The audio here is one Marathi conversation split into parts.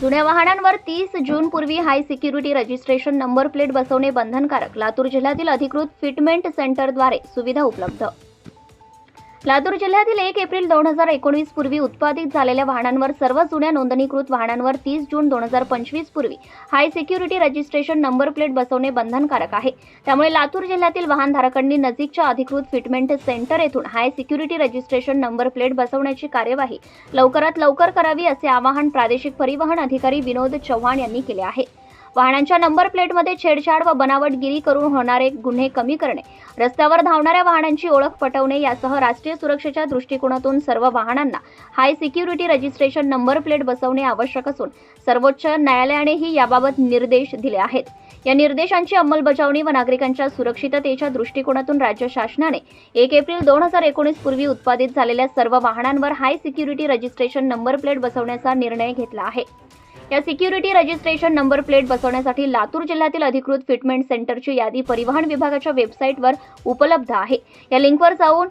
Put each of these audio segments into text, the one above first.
जुन्या वाहनांवर तीस जून पूर्वी high security registration number plate बसवणे बंधनकारक. लातूर जिल्ह्यातील अधिकृत फिटमेंट सेंटरद्वारे सुविधा उपलब्ध. लातूर जिल्ह्यातील एक एप्रिल दोन हजार एकोणीस पूर्वी उत्पादित झालेल्या वाहनांवर सर्व जुन्या नोंदणीकृत वाहनांवर तीस जून दोन हजार पंचवीस पूर्वी high security registration number plate बसवणे बंधनकारक आहे. त्यामुळे लातूर जिल्ह्यातील वाहनधारकांनी नजीकच्या अधिकृत फिटमेंट सेंटर येथून high security registration number plate बसवण्याची कार्यवाही लवकरात लवकर करावी असे आवाहन प्रादेशिक परिवहन अधिकारी विनोद चव्हाण यांनी केले आहे. वाहनांच्या नंबर प्लेटमध्ये छेडछाड व बनावटगिरी करून होणारे गुन्हे कमी करणे रस्त्यावर धावणाऱ्या वाहनांची ओळख पटवणे यासह राष्ट्रीय सुरक्षेच्या दृष्टिकोनातून सर्व वाहनांना high security registration number plate बसवणे आवश्यक असून सर्वोच्च न्यायालयानेही याबाबत निर्देश दिले आहेत. या निर्देशांची अंमलबजावणी व नागरिकांच्या सुरक्षिततेच्या दृष्टिकोनातून राज्य शासनाने एक एप्रिल दोन हजार एकोणीस पूर्वी उत्पादित झालेल्या सर्व वाहनांवर high security registration number plate बसवण्याचा निर्णय घेतला आहे. या सिक्युरिटी रजिस्ट्रेशन नंबर प्लेट बसवण्यासाठी लातूर जिल्ह्यातील अधिकृत फिटमेंट सेंटरची यादी परिवहन विभागाच्या वेबसाईटवर उपलब्ध आहे. या लिंकवर जाऊन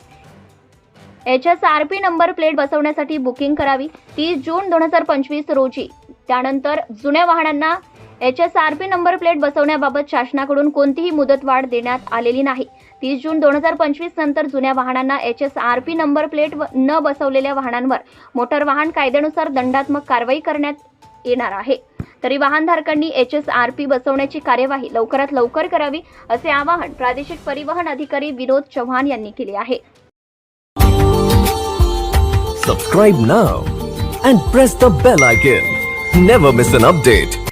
H S R P number plate बसवण्यासाठी बुकिंग करावी. तीस जून दोन हजार पंचवीस रोजी. त्यानंतर जुन्या वाहनांना H S R P number plate बसवण्याबाबत शासनाकडून कोणतीही मुदतवाढ देण्यात आलेली नाही. तीस जून दोन हजार पंचवीस नंतर जुन्या वाहनांना H S R P number plate व- न बसवलेल्या वाहनांवर मोटार वाहन कायद्यानुसार दंडात्मक कारवाई करण्यात येणार आहे. तरी वाहनधारकांनी एच एस आर पी बसवण्याची कार्यवाही लवकरात लवकर करावी असे आवाहन प्रादेशिक परिवहन अधिकारी विनोद चव्हाण यांनी केले आहे. Subscribe now and press the bell icon never miss an update